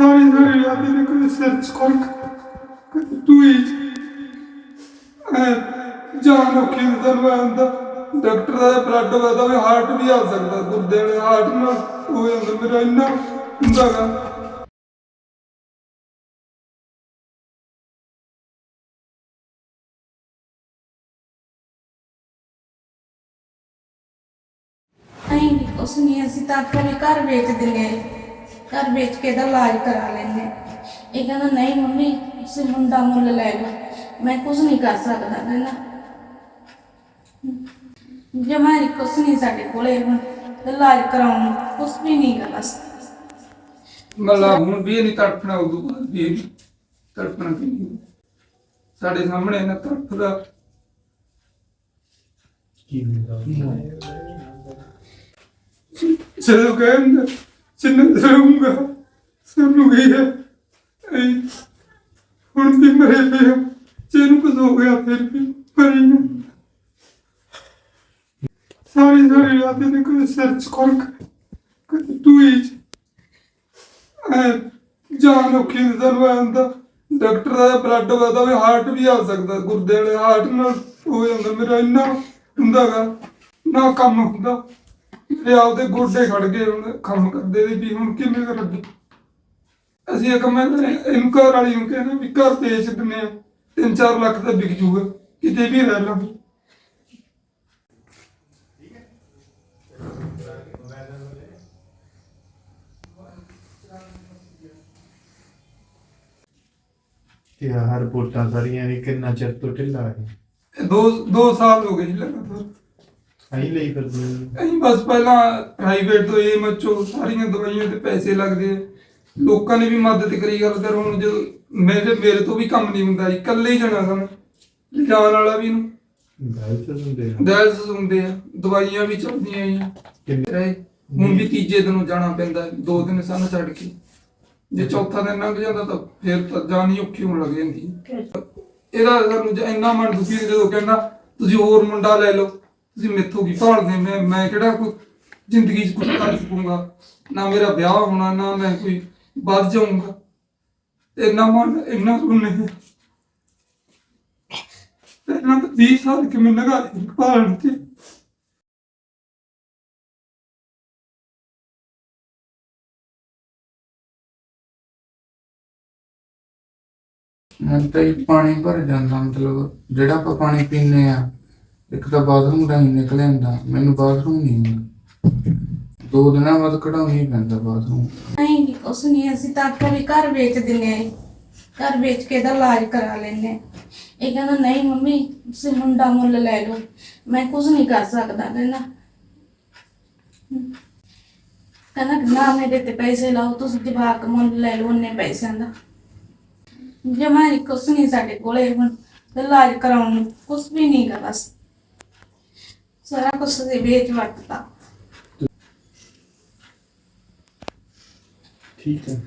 ਸਾਰੀ ਸਾਰੀ ਰਾਤ ਇਹਨੇ ਕੋਈ ਸਿਰ ਚ ਖੁਰਕ ਕਦੇ ਟੂਈ ਐ ਜਾਨ ਔਖੀ ਹੁੰਦਾ ਨੂੰ ਐਂ ਹੁੰਦਾ ਡਾਕਟਰ ਦਾ ਬਲੱਡ ਵਧਦਾ ਵੀ ਹਾਰਟ ਵੀ ਆ ਸਕਦਾ ਗੁਰਦੇ ਵਾਲੇ ਹਾਰਟ ਨਾਲ ਹੋ ਜਾਂਦਾ ਮੇਰਾ ਇੰਨਾ ਹੁੰਦਾਗਾ ਨਹੀਂ ਨਹੀਂ ਕੁਛ ਨਹੀਂ ਅਸੀਂ ਤਾਂ ਆਪਣੇ ਘਰ ਵੇਚ ਦਿੰਦੇ ਹਾਂ ਘਰ ਵੇਚ ਕੇ ਇਹਦਾ ਇਲਾਜ ਕਰਾ ਲੈਂਦੇ। ਇਹ ਕਹਿੰਦਾ ਨਹੀਂ ਮੰਮੀ ਤੁਸੀਂ ਮੁੰਡਾ ਮੁੱਲ ਲੈ ਲਓ। ਮੈਂ ਕੁਝ ਨਹੀਂ ਕਰ ਸਕਦਾ ਕਹਿੰਦਾ। ਜਮਾ ਹੀ ਕੁਛ ਨਹੀਂ ਸਾਡੇ ਕੋਲੇ ਹੁਣ। ਇਲਾਜ ਕਰਾਉਣ ਨੂੰ ਕੁਛ ਵੀ ਨਹੀਂ ਗਾ ਬਸ। ਮਤਲਬ ਹੁਣ ਵੀ ਇਹ ਨਹੀਂ ਤੜਫਣਾ ਉਦੋਂ ਬਾਅਦ ਵੀ ਇਹ ਵੀ ਤੜਫਣਾ ਕਿ ਨਹੀਂ ਸਾਡੇ ਸਾਹਮਣੇ ਇਹਨਾਂ ਤੜਫਦਾ। ਕੀ ਹੁੰਦਾ? ਜਦੋਂ ਕਹਿੰਦਾ ਜਿੰਨਾ ਰਹੂੰਗਾ ਸਾਨੂੰ ਗਈ ਹੈ। ਐ ਹੁਣ ਵੀ ਮਰੇ ਪਿਆ ਜੇ ਨੂੰ ਕੁਝ ਹੋ ਗਿਆ ਫਿਰ ਵੀ ਮਰੀ ਹਾਂ। ਸਾਰੀ ਸਾਰੀ ਰਾਤ ਇਹਨੇ ਕੋਈ ਸਿਰ ਚ ਕਦੇ ਟੂਈ ਐ ਜਾਨ ਔਖੀ ਹੁੰਦਾ ਨੂੰ ਐਂ ਡਾਕਟਰ ਦਾ ਬਲੱਡ ਵਧਦਾ ਵੀ ਹਾਰਟ ਵੀ ਆ ਸਕਦਾ। ਗੁਰਦੇ ਵਾਲੇ ਹਾਰਟ ਨਾਲ ਹੋ ਜਾਂਦਾ। ਮੇਰਾ ਇੰਨਾ ਹੁੰਦਾਗਾ ਨਾ ਕੰਮ ਹੁੰਦਾ। ਤੇ ਆਪਦੇ ਗੋਡੇ ਖੜ ਗਏ ਹੁਣ ਕੰਮ ਕਰਦੇ ਦੇ ਵੀ ਹੁਣ ਕਿਵੇਂ ਕਰਾਂਗੇ ਅਸੀਂ ਇੱਕ ਮੈਂ ਇਹਨੂੰ ਘਰ ਵਾਲੀ ਨੂੰ ਕਹਿੰਦਾ ਵੀ ਘਰ ਵੇਚ ਦਿੰਦੇ ਆ 3-4 ਲੱਖ ਦਾ ਵਿਕ ਜੂਗਾ ਕਿਤੇ ਵੀ ਰਹਿ ਲਾਂਗੇ ਤੇ ਆਹ ਰਿਪੋਰਟਾਂ ਸਾਰੀਆਂ ਨੇ ਕਿੰਨਾ ਚਿਰ ਤੋਂ ਢਿੱਲਾ ਹੈ? ਇਹ ਦੋ ਦੋ ਸਾਲ ਹੋ ਗਏ ਜੀ ਲਗਾਤਾਰ। ਆਈ ਲਈ ਫਿਰਦੇ ਨੇ। ਅਸੀਂ ਬਸ ਪਹਿਲਾਂ ਪ੍ਰਾਈਵੇਟ ਤੋਂ ਇਹ ਮੱਚੋ ਸਾਰੀਆਂ ਦਵਾਈਆਂ ਤੇ ਪੈਸੇ ਲੱਗਦੇ ਆ। ਲੋਕਾਂ ਨੇ ਵੀ ਮਦਦ ਕਰੀ ਗੱਲ ਕਰ ਹੁਣ ਜਦੋਂ ਮੇਰੇ ਮੇਰੇ ਤੋਂ ਵੀ ਕੰਮ ਨਹੀਂ ਹੁੰਦਾ ਜੀ ਇਕੱਲੇ ਹੀ ਜਾਣਾ ਸਾਨੂੰ। ਜਾਣ ਵਾਲਾ ਵੀ ਨੂੰ ਗੱਲ ਤਾਂ ਹੁੰਦੇ ਆ। ਦੈਲਸ ਹੁੰਦੇ ਆ। ਦਵਾਈਆਂ ਵੀ ਚੱਲਦੀਆਂ ਆ। ਕਿੰਨੇ? ਰਹੇ। ਹੁਣ ਵੀ ਤੀਜੇ ਦਿਨੋਂ ਜਾਣਾ ਪੈਂਦਾ। ਹੈ, ਦੋ ਦਿਨ ਸਾਨੂੰ ਛੱਡ ਕੇ। ਜੇ ਚੌਥਾ ਦਿਨ ਲੰਘ ਜਾਂਦਾ ਤਾਂ ਫਿਰ ਤਾਂ ਜਾਣੀ ਔਖੀ ਹੋਣ ਲੱਗ ਜਾਂਦੀ। ਹੈ। ਇਹਦਾ ਸਾਨੂੰ ਜ- ਇੰਨਾ ਮਨ ਦੁਖੀ ਹੈ ਜਦੋਂ ਕਹਿੰਦਾ ਤੁਸੀਂ ਹੋਰ ਮੁੰਡਾ ਲੈ ਲਓ। ਤੁਸੀਂ ਮੈਥੋਂ ਕੀ ਭਾਲਦੇ? ਮੈਂ ਮੈਂ ਕਿਹੜਾ ਕੋਈ ਜ਼ਿੰਦਗੀ 'ਚ ਕੁਝ ਕਰ ਸਕੂੰਗਾ? ਨਾ ਮੇਰਾ ਵਿਆਹ ਹੋਣਾ, ਨਾ ਮੈਂ ਕੋਈ ਵੱਧ ਜਾਊਂਗਾ। ਇੰਨਾ ਮਨ, ਇੰਨਾ ਰੁੰਨੇ ਇਹਨਾਂ ਤਾਂ 20 ਸਾਲ ਕਿਵੇਂ ਲਗਾਏ ਪਾਲਣ ਤੇ। ਤਾਂ ਹੀ ਪਾਣੀ ਭਰ ਜਾਂਦਾ, ਮਤਲਬ ਜਿਹੜਾ ਆਪਾਂ ਪਾਣੀ ਪੀਂਦੇ ਆ। ਇੱਕ ਤਾਂ ਬਾਥਰੂਮ ਦਾ ਹੀ ਨਿਕਲ ਜਾਂਦਾ ਮੈਨੂੰ ਬਾਥਰੂਮ ਨਹੀਂ ਹੁੰਦਾ। ਦੋ ਦਿਨਾਂ ਬਾਅਦ ਕਢਾਉਣਾ ਪੈਂਦਾ ਬਾਥਰੂਮ। ਨਹੀਂ ਨਹੀਂ ਕੁਛ ਨਹੀਂ, ਅਸੀਂ ਤਾਂ ਆਪਣੇ ਘਰ ਵੇਚ ਦਿੰਦੇ ਹਾਂ ਘਰ ਵੇਚ ਕੇ ਇਹਦਾ ਇਲਾਜ ਕਰਾ ਲੈਂਦੇ ਹਾਂ। ਇਹ ਕਹਿੰਦਾ, ਨਹੀਂ ਮੰਮੀ, ਤੁਸੀਂ ਮੁੰਡਾ ਮੁੱਲ ਲੈ ਲਓ। ਮੈਂ ਕੁਝ ਨਹੀਂ ਕਰ ਸਕਦਾ, ਕਹਿੰਦਾ। ਕਹਿੰਦਾ, ਨਾ ਮੇਰੇ ਤੇ ਪੈਸੇ ਲਾਓ, ਤੁਸੀਂ ਜਵਾਕ ਮੁੱਲ ਲੈ ਲਓ ਉਹਨੇ ਪੈਸਿਆਂ ਦਾ। ਜਮਾ ਹੀ ਕੁਛ ਨਹੀਂ ਸਾਡੇ ਕੋਲੇ ਹੁਣ ਇਲਾਜ ਕਰਾਉਣ ਨੂੰ, ਕੁਛ ਵੀ ਨਹੀਂ ਗਾ ਬਸ। ਸਾਰਾ ਕੁਛ ਦੇ ਵੇਚ ਵਟਤਾ ਠੀਕ ਹੈ।